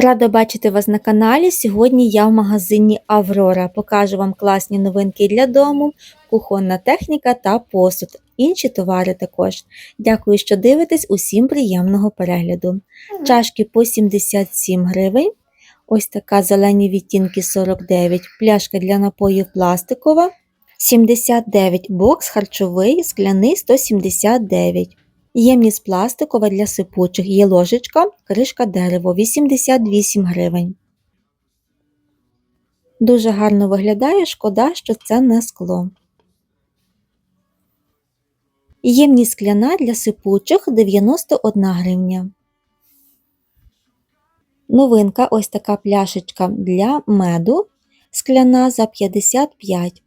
Рада бачити вас на каналі. Сьогодні я в магазині Аврора. Покажу вам класні новинки для дому, кухонна техніка та посуд. Інші товари також. Дякую, що дивитесь. Усім приємного перегляду. Чашки по 77 гривень. Ось така зелені відтінки 49, пляшка для напоїв пластикова 79, бокс харчовий, скляний 179. Ємність пластикова для сипучих є ложечка, кришка дерево 88 гривень. Дуже гарно виглядає, шкода, що це не скло. Ємність скляна для сипучих 91 гривня. Новинка ось така пляшечка для меду скляна за 55.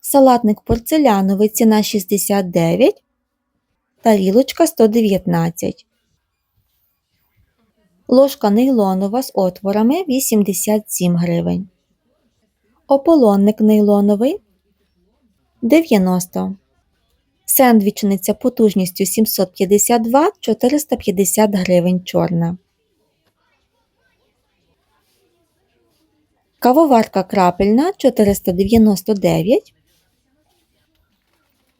Салатник порцеляновий ціна 69 тарілочка 119. Ложка нейлонова з отворами 87 гривень. Ополонник нейлоновий 90. Сендвічниця потужністю 750 Вт 450 гривень чорна. Кавоварка крапельна 499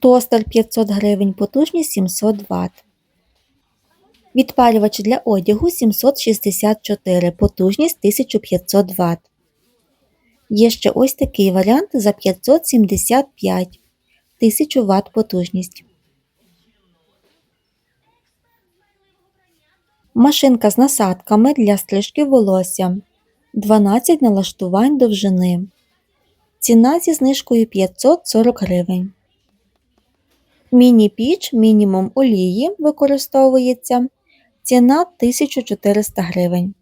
Тостер 500 гривень, потужність 700 Вт. Відпалювач для одягу 764, потужність 1500 Вт. Є ще ось такий варіант за 575 1000 Вт потужність. Машинка з насадками для стрижки волосся 12 налаштувань довжини. Ціна зі знижкою 540 гривень. Міні-піч мінімум олії використовується. Ціна 1400 гривень.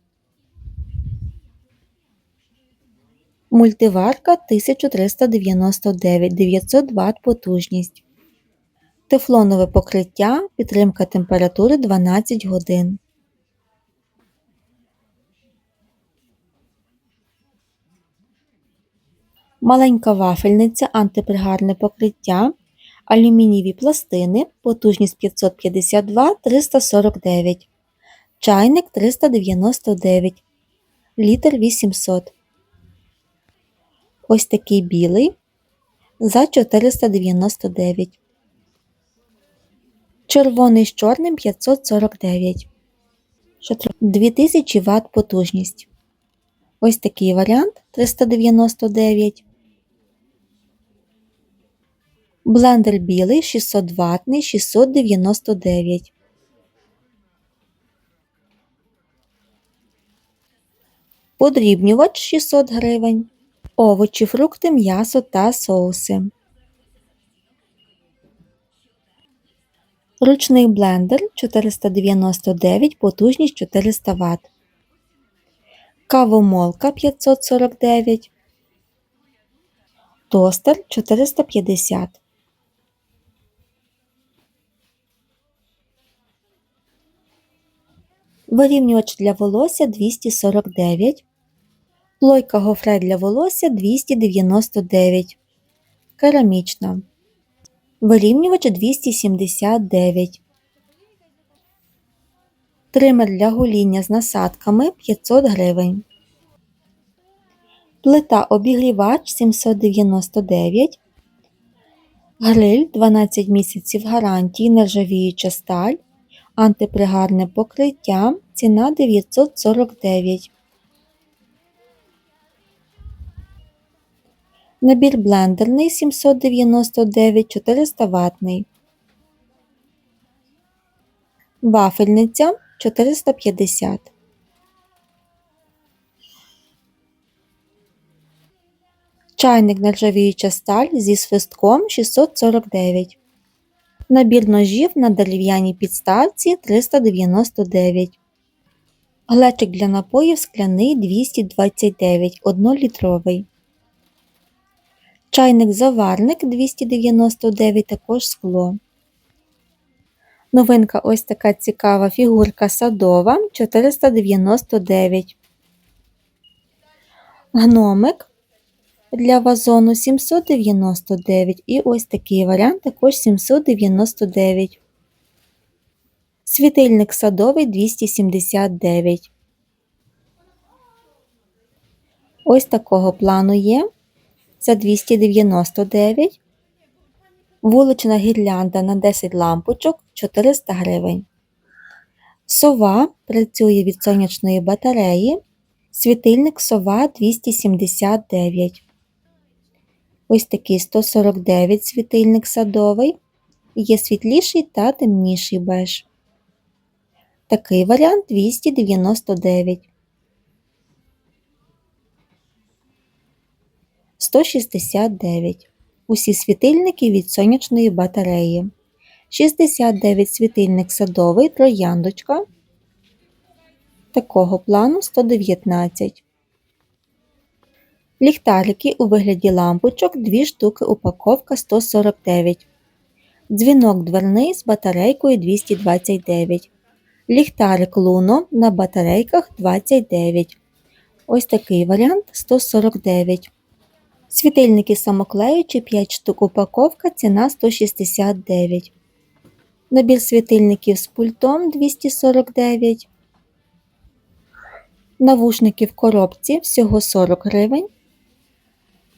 Мультиварка 1399 900 Вт потужність. Тефлонове покриття, підтримка температури 12 годин. Маленька вафельниця антипригарне покриття алюмінієві пластини, потужність 552 349, чайник 399, літр 800. Ось такий білий за 499. Червоний з чорним 549. 2000 Вт потужність. Ось такий варіант 399. Блендер білий 600 ватний 699. Подрібнювач 600 гривень. Овочі, фрукти, м'ясо та соуси. Ручний блендер 499, потужність 400 Вт. Кавомолка 549. Тостер 450. Вирівнювач для волосся 249, плойка гофре для волосся 299, керамічна, вирівнювач 279, тример для гоління з насадками 500 гривень, плита обігрівач 799, гриль 12 місяців гарантії, нержавіюча сталь антипригарне покриття, ціна 949. Набір блендерний 799 400 ватний. Вафельниця 450. Чайник нержавіюча сталь зі свистком 649. Набір ножів на дерев'яній підставці 399. Глечик для напоїв скляний 229 1-літровий. Чайник заварник 299 також скло. Новинка ось така цікава фігурка садова 499. Гномик для вазону 799 і ось такий варіант також 799. Світильник садовий 279. Ось такого плану є за 299. Вулична гірлянда на 10 лампочок 400 гривень. Сова працює від сонячної батареї. Світильник сова 279. Ось такий 149 світильник садовий. Є світліший та темніший беж. Такий варіант 299. 169. Усі світильники від сонячної батареї. 69 світильник садовий трояндочка. Такого плану 119. Ліхтарики у вигляді лампочок 2 штуки упаковка 149. Дзвінок дверний з батарейкою 229. Ліхтарик Луно на батарейках 29. Ось такий варіант 149. Світильники самоклеючі 5 штук упаковка, ціна 169. Набір світильників з пультом 249. Навушники в коробці всього 40 гривень.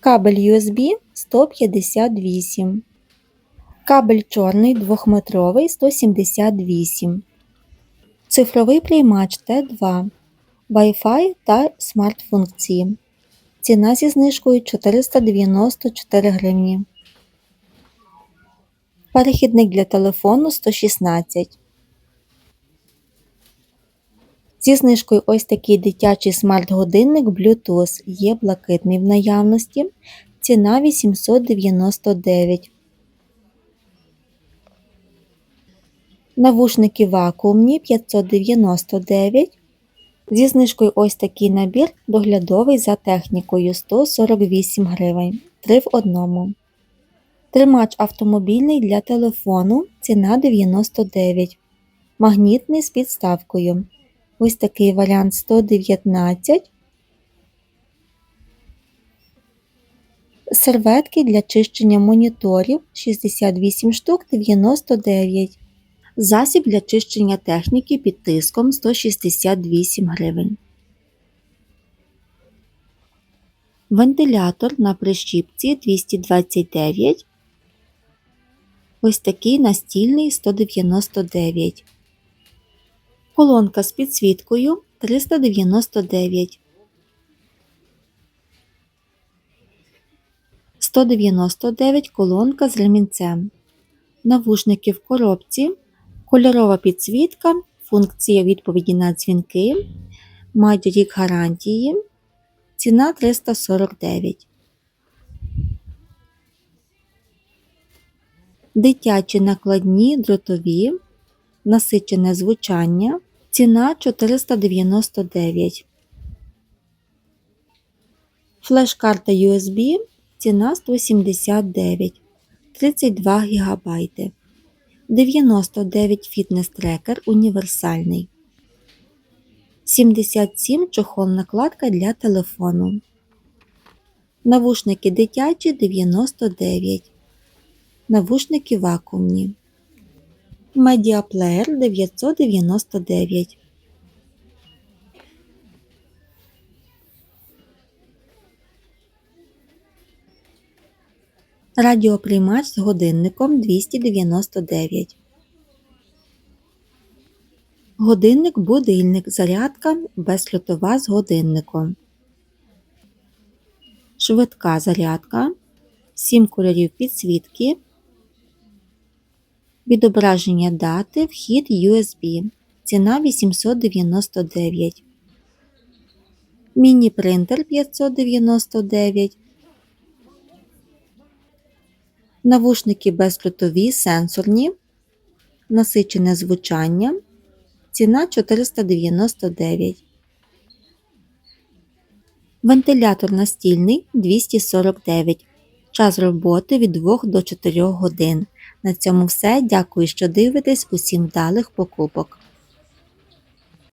Кабель USB 158. Кабель чорний 2-метровий 178. Цифровий приймач Т2. Wi-Fi та смарт-функції. Ціна зі знижкою 494 гривні. Перехідник для телефону 116. Зі знижкою ось такий дитячий смарт-годинник Bluetooth є блакитний в наявності. Ціна 899. Навушники вакуумні 599. Зі знижкою ось такий набір доглядовий за технікою 148 гривень 3 в одному. Тримач автомобільний для телефону ціна 99. Магнітний з підставкою. Ось такий варіант 119. Серветки для чищення моніторів 68 штук 99. Засіб для чищення техніки під тиском 168 гривень. Вентилятор на прищіпці 229. Ось такий настільний 199. Колонка з підсвіткою 399. 199 колонка з ремінцем. Навушники в коробці. Кольорова підсвітка, функція відповіді на дзвінки, мають рік гарантії, ціна 349. Дитячі накладні дротові, насичене звучання, ціна 499. Флеш-карта USB, ціна 179, 32 ГБ. 99 фітнес-трекер універсальний. 77 чохол накладка для телефону. Навушники дитячі 99. Навушники вакуумні. Медіаплеєр 999. Радіоприймач з годинником 299. Годинник будильник зарядка безсльотова з годинником. Швидка зарядка. 7 кольорів підсвітки. Відображення дати. Вхід USB. Ціна 899. Міні-принтер 599. Навушники бездротові сенсорні, насичене звучання, ціна 499. Вентилятор настільний 249. Час роботи від 2 до 4 годин. На цьому все. Дякую, що дивитесь. Усім вдалих покупок.